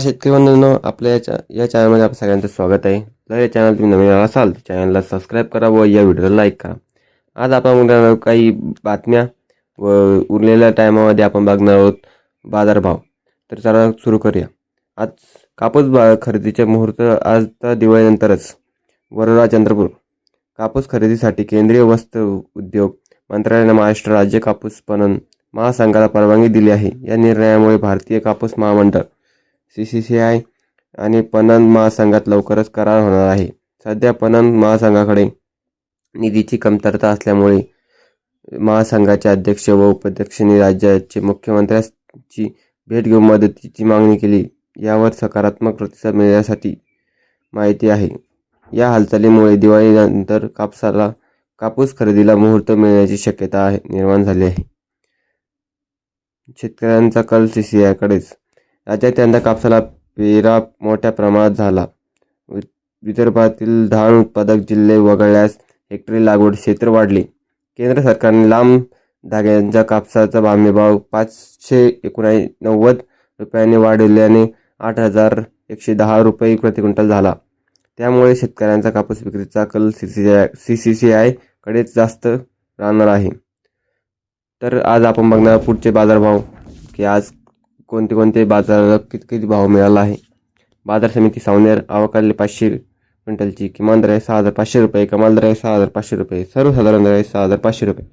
शेतकरी बंधूंनो आपल्या याच्या या चॅनलमध्ये आपलं सगळ्यांचं स्वागत आहे. जर या चॅनल तुम्ही नवीन असाल तर चॅनलला सबस्क्राईब करा व या व्हिडिओला लाईक करा. आज आपण बघणार आहोत काही बातम्या व उरलेल्या टायमामध्ये आपण बघणार आहोत बाजारभाव. तर चला सुरू करूया. आज कापूस बा खरेदीचे मुहूर्त आज तर दिवाळीनंतरच. वरोरा चंद्रपूर. कापूस खरेदीसाठी केंद्रीय वस्त्र उद्योग मंत्रालयाने महाराष्ट्र राज्य कापूस पणन महासंघाला परवानगी दिली आहे. या निर्णयामुळे भारतीय कापूस महामंडळ सी सी सी आय आणि पणन महासंघात लवकरच करार होणार आहे. सध्या पणन महासंघाकडे निधीची कमतरता असल्यामुळे महासंघाचे अध्यक्ष व उपाध्यक्षांनी राज्याचे मुख्यमंत्र्यांची भेट घेऊन मदतीची मागणी केली. यावर सकारात्मक प्रतिसाद मिळण्यासाठी माहिती आहे. या हालचालीमुळे दिवाळीनंतर कापसाला कापूस खरेदीला मुहूर्त मिळण्याची शक्यता आहे निर्माण झाली आहे. शेतकऱ्यांचा कल सी सी आयकडेच. राज्यात यंदा कापसाला पेरा मोठ्या प्रमाणात झाला. वि- विदर्भातील धान उत्पादक जिल्हे वगळल्यास हेक्टरी लागवड क्षेत्र वाढले. केंद्र सरकारने लांब धाग्यांच्या कापसाचा हमीभाव पाचशे एकोणाऐंशी नव्वद रुपयांनी वाढवल्याने आठ हजार एकशे दहा रुपये प्रति क्विंटल झाला. त्यामुळे शेतकऱ्यांचा कापूस विक्रीचा कल C C I C C C आयकडेच जास्त राहणार आहे. तर आज आपण बघणार पुढचे बाजारभाव की आज कोणते कोणते बाजाराला किती किती भाव मिळाला आहे? बाजार समिती सावनेर अवकाळी पाचशे क्विंटलची किमान दर आहे सहा हजार पाचशे रुपये कमाल दर आहे सहा हजार पाचशे रुपये सर्वसाधारण दर आहे सहा हजार पाचशे रुपये.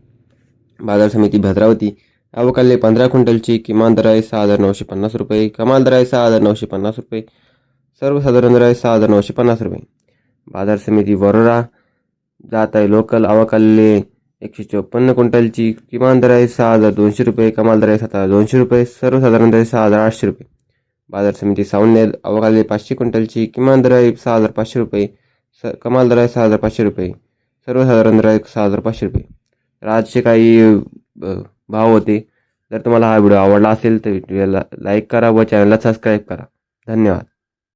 बाजार समिती भद्रावती अवकाळी पंधरा क्विंटलची किमान दर आहे सहा हजार नऊशे पन्नास रुपये कमाल दर आहे सहा हजार नऊशे पन्नास रुपये सर्वसाधारण दर आहे सहा हजार नऊशे पन्नास रुपये. बाजार समिती वरोरा जात आहे लोकल अवकाळी एकशे चोपन्न क्विंटलची किमान दर आहे सहा हजार दोनशे रुपये कमाल दर आहे सात हजार दोनशे रुपये सर्वसाधारण दर आहे सहा हजार आठशे रुपये. बाजार समिती सावनेर अवकाळी पाचशे क्विंटलची किमान दर आहे सहा हजार पाचशे रुपये स कमाल दर आहे सहा हजार पाचशे रुपये सर्वसाधारण दर आहे सहा हजार पाचशे रुपये. तर आजचे काही भाव होते. जर तुम्हाला हा व्हिडिओ आवडला असेल तर व्हिडिओला लाईक करा व चॅनलला सबस्क्राईब करा. धन्यवाद.